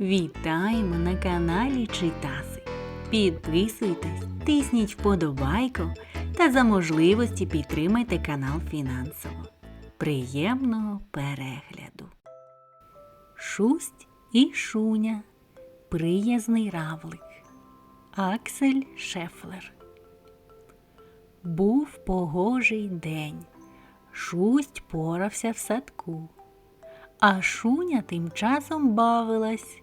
Вітаємо на каналі Читаси. Підписуйтесь, тисніть вподобайку та за можливості підтримайте канал фінансово. Приємного перегляду. Шусть і Шуня. Приязний равлик. Аксель Шефлер. Був погожий день. Шусть порався в садку. А Шуня тим часом бавилась.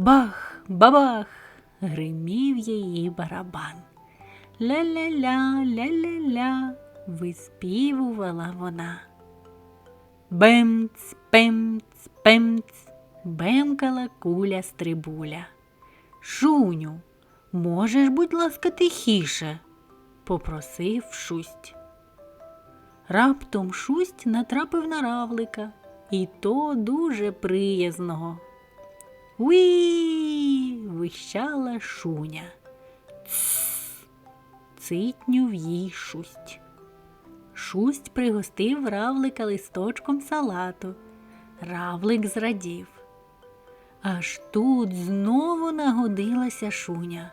Бах, бабах, гримів її барабан. Ля-ля-ля, ля-ля-ля, виспівувала вона. Бемц, пемц, пемц, бемкала куля стрибуля. Шуню, можеш, будь ласка, тихіше, попросив шусть. Раптом шусть натрапив на равлика, і то дуже приязного. Уі. вищала шуня. Цс. цитнюв їй шусть. Шусть пригостив равлика листочком салату. Равлик зрадів. Аж тут знову нагодилася шуня.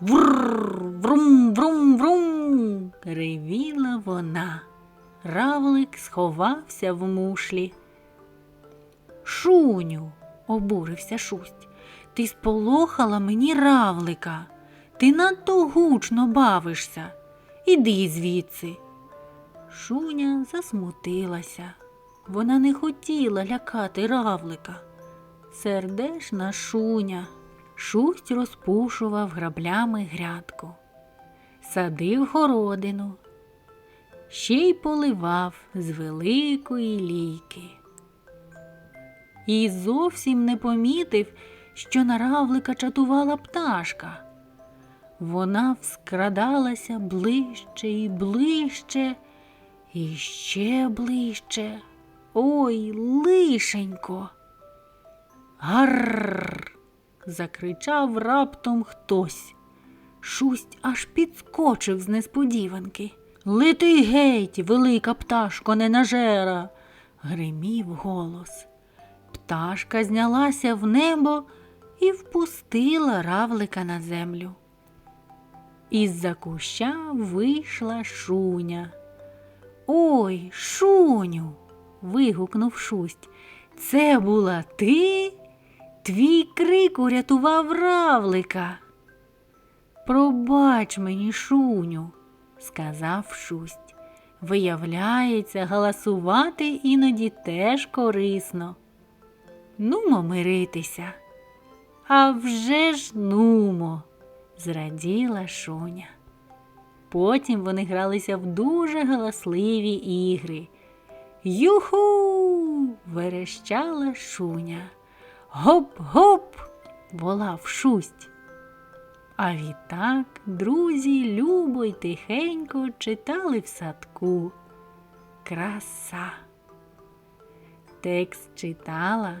Вррр, врум, врум, врум. ревіла вона. Равлик сховався в мушлі. Шуню, обурився шусть, ти сполохала мені равлика. Ти надто гучно бавишся. Іди звідси. Шуня засмутилася. Вона не хотіла лякати равлика. Сердешна шуня. Шусть розпушував граблями грядку, садив городину, ще й поливав з великої лійки. І зовсім не помітив, що на равлика чатувала пташка. Вона вскрадалася ближче і ближче, і ще ближче. Ой, лишенько. Гарр. закричав раптом хтось. Шусть аж підскочив з несподіванки. Лети геть, велика пташко ненажера, гримів голос. Пташка знялася в небо і впустила равлика на землю. Із-за куща вийшла шуня. Ой, шуню. вигукнув шусть. Це була ти? Твій крик урятував равлика. Пробач мені, шуню, сказав шусть. Виявляється, галасувати іноді теж корисно. Нумо миритися. А вже ж нумо, зраділа шуня. Потім вони гралися в дуже галасливі ігри. Юху. верещала шуня. Гоп-гоп, волав шусть. А відтак друзі любо й тихенько читали в садку. Краса. Текст читала